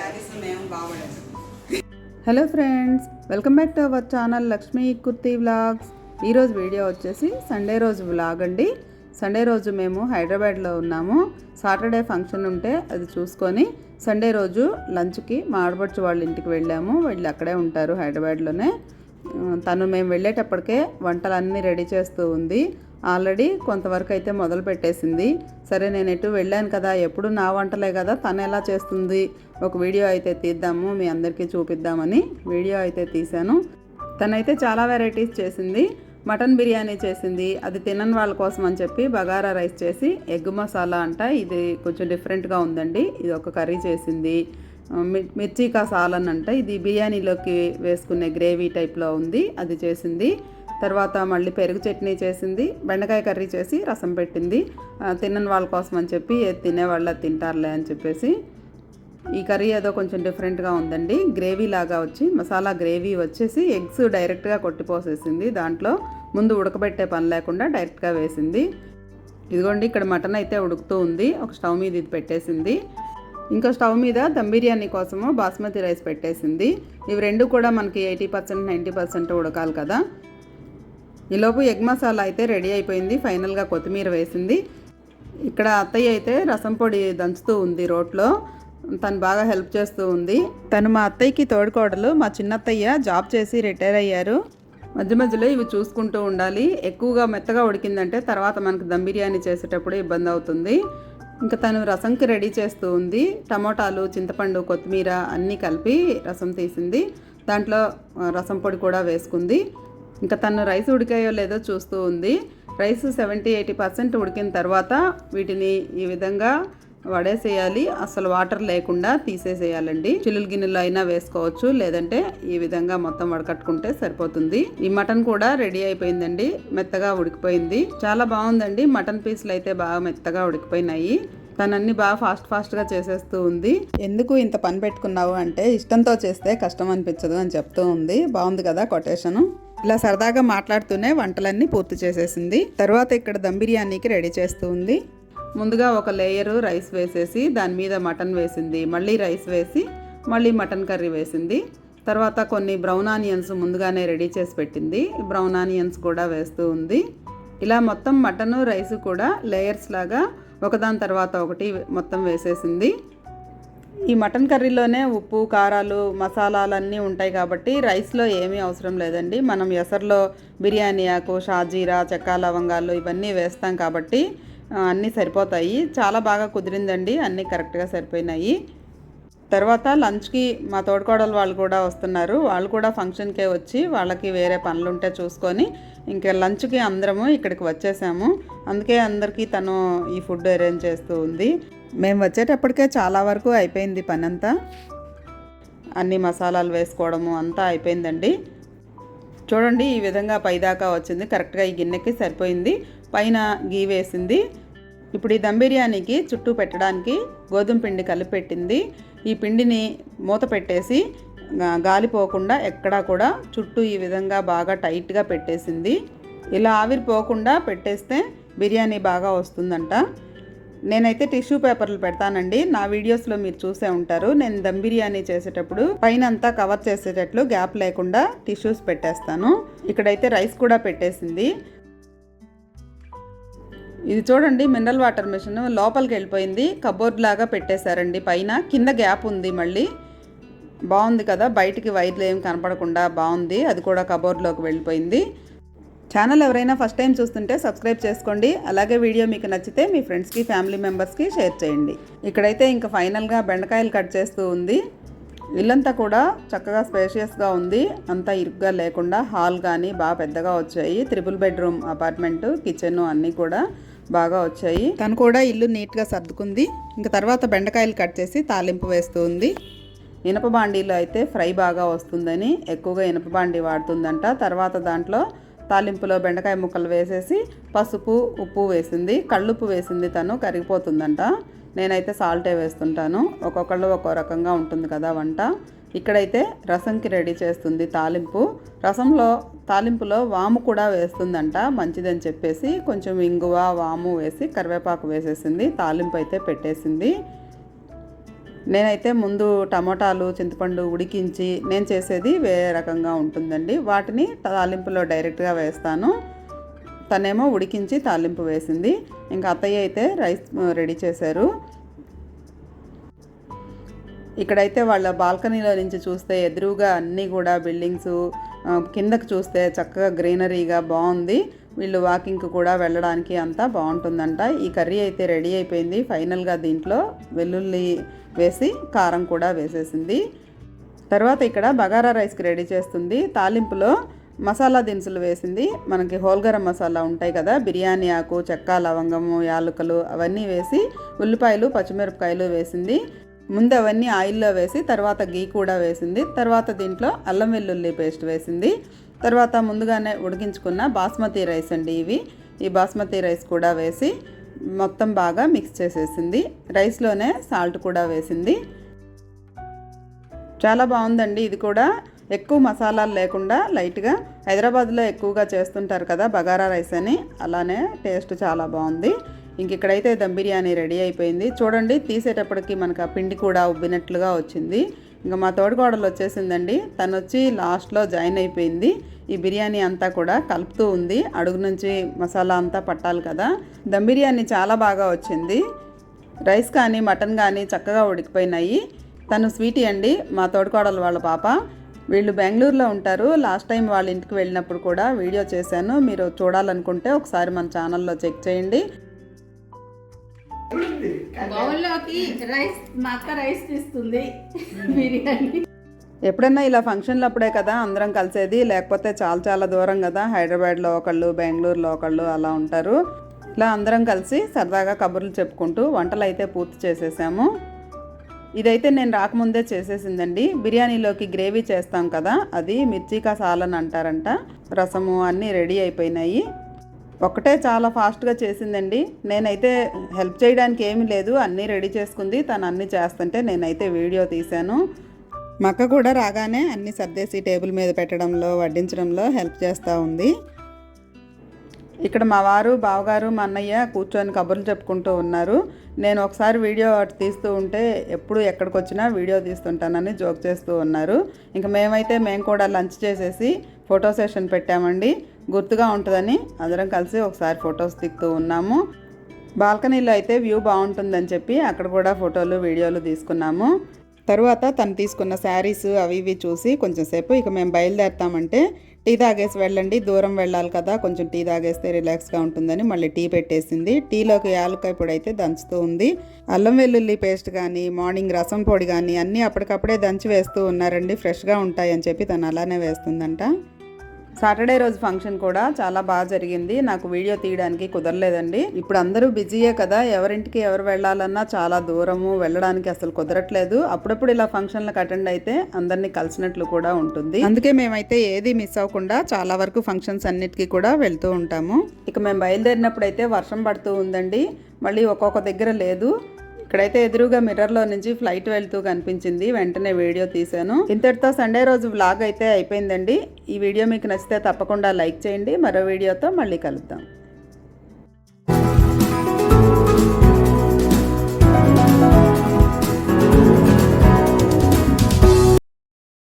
శారీస్ మేము hello friends welcome back to our channel Lakshmi Kurti vlogs. ఈరోజు video వచ్చేసి Sunday రోజు వ్లాగ్ అండి. సండే రోజు మేము హైదరాబాద్లో ఉన్నాము. సాటర్డే ఫంక్షన్ ఉంటే అది చూసుకొని సండే రోజు లంచ్కి మా ఆడపడుచు వాళ్ళ ఇంటికి వెళ్ళాము. వీళ్ళు అక్కడే ఉంటారు హైదరాబాద్లోనే. తను మేము వెళ్ళేటప్పటికే వంటలన్నీ రెడీ చేస్తూ ఉంది. ఆల్రెడీ కొంతవరకు అయితే మొదలు పెట్టేసింది. సరే నేను ఎటు వెళ్ళాను కదా ఎప్పుడు నా వంటలే కదా తను ఎలా చేస్తుంది? ఒక వీడియో అయితే తీద్దాము మీ అందరికీ చూపిద్దామని వీడియో అయితే తీశాను. తనైతే చాలా వెరైటీస్ చేసింది. మటన్ బిర్యానీ చేసింది. అది తినని వాళ్ళ కోసం అని చెప్పి బగారా రైస్ చేసి ఎగ్ మసాలా అంట. ఇది కొంచెం డిఫరెంట్గా ఉందండి. ఇది ఒక కర్రీ చేసింది. మి- మిర్చి కాసాలన్ అంట. ఇది బిర్యానీలోకి వేసుకునే గ్రేవీ టైప్లో ఉంది. అది చేసింది. తర్వాత మళ్ళీ పెరుగు చట్నీ చేసింది బెండకాయ కర్రీ చేసి రసం పెట్టింది. తినని వాళ్ళ కోసం అని చెప్పి తినేవాళ్ళ తింటారులే అని చెప్పేసి ఈ కర్రీ ఏదో కొంచెం డిఫరెంట్గా ఉందండి. గ్రేవీ లాగా వచ్చి మసాలా గ్రేవీ వచ్చేసి ఎగ్స్ డైరెక్ట్గా కొట్టిపోసేసింది దాంట్లో ముందు ఉడకబెట్టే పని లేకుండా డైరెక్ట్గా వేసింది. ఇదిగోండి ఇక్కడ మటన్ అయితే ఉడుకుతూ ఉంది. ఒక స్టవ్ మీద ఇది పెట్టేసింది. ఇంకో స్టవ్ మీద దమ్ బిర్యానీ కోసము బాస్మతి రైస్ పెట్టేసింది. ఇవి రెండు కూడా మనకి ఎయిటీ పర్సెంట్ నైంటీ పర్సెంట్ ఉడకాలి కదా. ఈలోపు ఎగ్ మసాలా అయితే రెడీ అయిపోయింది. ఫైనల్గా కొత్తిమీర వేసింది. ఇక్కడ అత్తయ్య అయితే రసం పొడి దంచుతూ ఉంది రోట్లో. తను బాగా హెల్ప్ చేస్తూ ఉంది. తను మా అత్తయ్యకి తోడుకోడలు. మా చిన్నత్తయ్య జాబ్ చేసి రిటైర్ అయ్యారు. మధ్య మధ్యలో ఇవి చూసుకుంటూ ఉండాలి. ఎక్కువగా మెత్తగా ఉడికిందంటే తర్వాత మనకు దమ్ బిర్యానీ చేసేటప్పుడు ఇబ్బంది అవుతుంది. ఇంకా తను రసంకి రెడీ చేస్తూ ఉంది. టమోటాలు చింతపండు కొత్తిమీర అన్నీ కలిపి రసం తీసింది. దాంట్లో రసం పొడి కూడా వేసుకుంది. ఇంకా తను రైస్ ఉడికాయో లేదో చూస్తూ ఉంది. రైస్ సెవెంటీ ఎయిటీ పర్సెంట్ ఉడికిన తర్వాత వీటిని ఈ విధంగా వడేసేయాలి. అసలు వాటర్ లేకుండా తీసేసేయాలండి. చిల్లులు గిన్నెలో అయినా వేసుకోవచ్చు. లేదంటే ఈ విధంగా మొత్తం వడకట్టుకుంటే సరిపోతుంది. ఈ మటన్ కూడా రెడీ అయిపోయిందండి. మెత్తగా ఉడికిపోయింది. చాలా బాగుందండి. మటన్ పీసులు అయితే బాగా మెత్తగా ఉడికిపోయినాయి. తనన్ని బాగా ఫాస్ట్ ఫాస్ట్గా చేసేస్తూ ఉంది. ఎందుకు ఇంత పని పెట్టుకున్నావు అంటే ఇష్టంతో చేస్తే కష్టం అనిపించదు అని చెప్తూ ఉంది. బాగుంది కదా కొటేషను. ఇలా సరదాగా మాట్లాడుతూనే వంటలన్నీ పూర్తి చేసేసింది. తర్వాత ఇక్కడ దమ్ బిర్యానీకి రెడీ చేస్తూ ఉంది. ముందుగా ఒక లేయరు రైస్ వేసేసి దాని మీద మటన్ వేసింది. మళ్ళీ రైస్ వేసి మళ్ళీ మటన్ కర్రీ వేసింది. తర్వాత కొన్ని బ్రౌన్ ఆనియన్స్ ముందుగానే రెడీ చేసి పెట్టింది. బ్రౌన్ ఆనియన్స్ కూడా వేస్తూ ఉంది. ఇలా మొత్తం మటన్ రైస్ కూడా లేయర్స్ లాగా ఒకదాని తర్వాత ఒకటి మొత్తం వేసేసింది. ఈ మటన్ కర్రీలోనే ఉప్పు కారాలు మసాలాలు అన్నీ ఉంటాయి కాబట్టి రైస్లో ఏమీ అవసరం లేదండి. మనం ఎసర్లో బిర్యానీ ఆకు షాజీరా చెక్క లవంగాలు ఇవన్నీ వేస్తాం కాబట్టి అన్నీ సరిపోతాయి. చాలా బాగా కుదిరిందండి అన్నీ కరెక్ట్గా సరిపోయినాయి. తర్వాత లంచ్కి మా తోడుకోడలు వాళ్ళు కూడా వస్తున్నారు. వాళ్ళు కూడా ఫంక్షన్కే వచ్చి వాళ్ళకి వేరే పనులు ఉంటే చూసుకొని ఇంకా లంచ్కి అందరము ఇక్కడికి వచ్చేసాము. అందుకే అందరికీ తను ఈ ఫుడ్ అరేంజ్ చేస్తూ ఉంది. మేము వచ్చేటప్పటికే చాలా వరకు అయిపోయింది పని అంతా అన్ని మసాలాలు వేసుకోవడము అంతా అయిపోయిందండి. చూడండి ఈ విధంగా పైదాకా వచ్చింది. కరెక్ట్గా ఈ గిన్నెకి సరిపోయింది. పైన గీ వేసింది. ఇప్పుడు ఈ దమ్ బిర్యానీకి చుట్టూ పెట్టడానికి గోధుమ పిండి కలిపి పెట్టింది ఈ పిండిని మూత పెట్టేసి గాలిపోకుండా ఎక్కడా కూడా చుట్టూ ఈ విధంగా బాగా టైట్గా పెట్టేసింది. ఇలా ఆవిరిపోకుండా పెట్టేస్తే బిర్యానీ బాగా వస్తుందంట. నేనైతే టిష్యూ పేపర్లు పెడతానండి. నా వీడియోస్లో మీరు చూసే ఉంటారు. నేను దమ్ బిర్యానీ చేసేటప్పుడు పైన అంతా కవర్ చేసేటట్లు గ్యాప్ లేకుండా టిష్యూస్ పెట్టేస్తాను. ఇక్కడైతే రైస్ కూడా పెట్టేసింది. ఇది చూడండి మినరల్ వాటర్ మిషన్ లోపలికి వెళ్ళిపోయింది. కబోర్డ్ లాగా పెట్టేశారండి పైన. కింద గ్యాప్ ఉంది మళ్ళీ. బాగుంది కదా? బయటికి వైర్లు ఏం కనపడకుండా బాగుంది. అది కూడా కబోర్డ్లోకి వెళ్ళిపోయింది. ఛానల్ ఎవరైనా ఫస్ట్ టైం చూస్తుంటే సబ్స్క్రైబ్ చేసుకోండి. అలాగే వీడియో మీకు నచ్చితే మీ ఫ్రెండ్స్కి ఫ్యామిలీ మెంబర్స్కి షేర్ చేయండి. ఇక్కడైతే ఇంకా ఫైనల్గా బెండకాయలు కట్ చేస్తూ ఉంది. ఇల్లంతా కూడా చక్కగా స్పేషియస్గా ఉంది. అంతా ఇరుగ్గా లేకుండా హాల్ కానీ బాగా పెద్దగా వచ్చాయి. త్రిపుల్ బెడ్రూమ్ అపార్ట్మెంట్ కిచెన్ అన్నీ కూడా బాగా వచ్చాయి. తను కూడా ఇల్లు నీట్గా సర్దుకుంది. ఇంకా తర్వాత బెండకాయలు కట్ చేసి తాలింపు వేస్తూ ఉంది. ఇనప బాండీలో అయితే ఫ్రై బాగా వస్తుందని ఎక్కువగా ఇనప బాండీ వాడుతుందంట. తర్వాత దాంట్లో తాలింపులో బెండకాయ ముక్కలు వేసేసి పసుపు ఉప్పు వేసింది. కళ్ళుప్పు వేసింది తను కరిగిపోతుందంట. నేనైతే సాల్టే వేస్తుంటాను. ఒక్కొక్కళ్ళు ఒక్కో రకంగా ఉంటుంది కదా వంట. ఇక్కడైతే రసంకి రెడీ చేస్తుంది తాలింపు. రసంలో తాలింపులో వాము కూడా వేస్తుందంట మంచిదని చెప్పేసి కొంచెం ఇంగువ వాము వేసి కరివేపాకు వేసేసింది తాలింపు అయితే పెట్టేసింది. నేనైతే ముందు టమోటాలు చింతపండు ఉడికించి నేను చేసేది వేరే రకంగా ఉంటుందండి. వాటిని తాలింపులో డైరెక్ట్గా వేస్తాను. తనేమో ఉడికించి తాలింపు వేసింది. ఇంకా అత్తయ్య అయితే రైస్ రెడీ చేశారు. ఇక్కడైతే వాళ్ళ బాల్కనీలో నుంచి చూస్తే ఎదురుగా అన్నీ కూడా బిల్డింగ్స్ కిందకు చూస్తే చక్కగా గ్రీనరీగా బాగుంది. వీళ్ళు వాకింగ్కి కూడా వెళ్ళడానికి అంతా బాగుంటుందంట. ఈ కర్రీ అయితే రెడీ అయిపోయింది. ఫైనల్గా దీంట్లో వెల్లుల్లి వేసి కారం కూడా వేసేసింది. తర్వాత ఇక్కడ బగారా రైస్కి రెడీ చేస్తుంది. తాలింపులో మసాలా దినుసులు వేసింది. మనకి హోల్గరం మసాలా ఉంటాయి కదా బిర్యానీ ఆకు చెక్క లవంగము యాలకులు అవన్నీ వేసి ఉల్లిపాయలు పచ్చిమిరపకాయలు వేసింది. ముందు అవన్నీ ఆయిల్లో వేసి తర్వాత గీ కూడా వేసింది. తర్వాత దీంట్లో అల్లం వెల్లుల్లి పేస్ట్ వేసింది. తర్వాత ముందుగానే ఉడికించుకున్న బాస్మతి రైస్ అండి ఇవి. ఈ బాస్మతి రైస్ కూడా వేసి మొత్తం బాగా మిక్స్ చేసేసింది. రైస్లోనే సాల్ట్ కూడా వేసింది. చాలా బాగుందండి. ఇది కూడా ఎక్కువ మసాలాలు లేకుండా లైట్గా హైదరాబాద్లో ఎక్కువగా చేస్తుంటారు కదా బగారా రైస్ అని. అలానే టేస్ట్ చాలా బాగుంది. ఇంక ఇక్కడైతే దమ్ బిర్యానీ రెడీ అయిపోయింది. చూడండి తీసేటప్పటికి మనకు ఆ పిండి కూడా ఉబ్బినట్లుగా వచ్చింది. ఇంకా మా తోడుకోడలు వచ్చేసిందండి. తను వచ్చి లాస్ట్లో జాయిన్ అయిపోయింది. ఈ బిర్యానీ అంతా కూడా కలుపుతూ ఉంది. అడుగు నుంచి మసాలా అంతా పట్టాలి కదా. దమ్ బిర్యానీ చాలా బాగా వచ్చింది. రైస్ కానీ మటన్ కానీ చక్కగా ఉడికిపోయినాయి. తను స్వీటీ అండి మా తోడుకోడలు వాళ్ళ పాప. వీళ్ళు బెంగళూరులో ఉంటారు. లాస్ట్ టైం వాళ్ళ ఇంటికి వెళ్ళినప్పుడు కూడా వీడియో చేశాను. మీరు చూడాలనుకుంటే ఒకసారి మన ఛానల్లో చెక్ చేయండి. బౌల్లోకి రైస్ మా అక్క రైస్ తీస్తుంది బిర్యానీ. ఎప్పుడైనా ఇలా ఫంక్షన్లు అప్పుడే కదా అందరం కలిసేది లేకపోతే చాలా చాలా దూరం కదా హైదరాబాద్లో ఒకళ్ళు బెంగళూరులో ఒకళ్ళు అలా ఉంటారు. ఇలా అందరం కలిసి సరదాగా కబుర్లు చెప్పుకుంటూ వంటలు అయితే పూర్తి చేసేసాము. ఇదైతే నేను రాకముందే చేసేసిందండి. బిర్యానీలోకి గ్రేవీ చేస్తాం కదా అది మిర్చి కసాలని అంటారంట. రసము అన్నీ రెడీ అయిపోయినాయి. ఒకటే చాలా ఫాస్ట్గా చేసిందండి. నేనైతే హెల్ప్ చేయడానికి ఏమీ లేదు. అన్నీ రెడీ చేసుకుంది. తను అన్నీ చేస్తుంటే నేనైతే వీడియో తీశాను. మక్క కూడా రాగానే అన్నీ సర్దేసి టేబుల్ మీద పెట్టడంలో వడ్డించడంలో హెల్ప్ చేస్తూ ఉంది. ఇక్కడ మా వారు బావగారు మా అన్నయ్య కూర్చొని కబుర్లు చెప్పుకుంటూ ఉన్నారు. నేను ఒకసారి వీడియో అటు తీస్తూ ఉంటే ఎప్పుడు ఎక్కడికి వచ్చినా వీడియో తీస్తుంటానని జోక్ చేస్తూ ఉన్నారు. ఇంకా మేమైతే మేము కూడా లంచ్ చేసేసి ఫోటో సెషన్ పెట్టామండి. గుర్తుగా ఉంటుందని అందరం కలిసి ఒకసారి ఫొటోస్ దిగుతూ ఉన్నాము. బాల్కనీలో అయితే వ్యూ బాగుంటుందని చెప్పి అక్కడ కూడా ఫోటోలు వీడియోలు తీసుకున్నాము. తరువాత తను తీసుకున్న శారీస్ అవి ఇవి చూసి కొంచెం సేపు ఇక మేము బయలుదేరుతామంటే టీ తాగేసి వెళ్ళండి దూరం వెళ్ళాలి కదా కొంచెం టీ తాగేస్తే రిలాక్స్గా ఉంటుందని మళ్ళీ టీ పెట్టేసింది. టీలోకి యాలకాయ పొడి అయితే దంచుతూ ఉంది. అల్లం వెల్లుల్లి పేస్ట్ కానీ మార్నింగ్ రసం పొడి కానీ అన్నీ అప్పటికప్పుడే దంచి వేస్తూ ఉన్నారండి ఫ్రెష్గా ఉంటాయని చెప్పి తను అలానే వేస్తుందంట. సాటర్డే రోజు ఫంక్షన్ కూడా చాలా బాగా జరిగింది. నాకు వీడియో తీయడానికి కుదరలేదండి. ఇప్పుడు అందరూ బిజీయే కదా. ఎవరింటికి ఎవరు వెళ్ళాలన్నా చాలా దూరము వెళ్ళడానికి అసలు కుదరట్లేదు. అప్పుడప్పుడు ఇలా ఫంక్షన్లకు అటెండ్ అయితే అందరినీ కలిసినట్లు కూడా ఉంటుంది. అందుకే మేమైతే ఏది మిస్ అవ్వకుండా చాలా వరకు ఫంక్షన్స్ అన్నిటికీ కూడా వెళ్తూ ఉంటాము. ఇక మేము బయలుదేరినప్పుడు అయితే వర్షం పడుతూ ఉందండి. మళ్ళీ ఒక్కొక్క దగ్గర లేదు. ఇక్కడైతే ఎదురుగా మిర్రర్లో నుంచి ఫ్లైట్ వెళ్తూ కనిపించింది. వెంటనే వీడియో తీశాను. ఇంతటితో సండే రోజు వ్లాగ్ అయితే అయిపోయిందండి. ఈ వీడియో మీకు నచ్చితే తప్పకుండా లైక్ చేయండి. మరో వీడియోతో మళ్ళీ కలుద్దాం.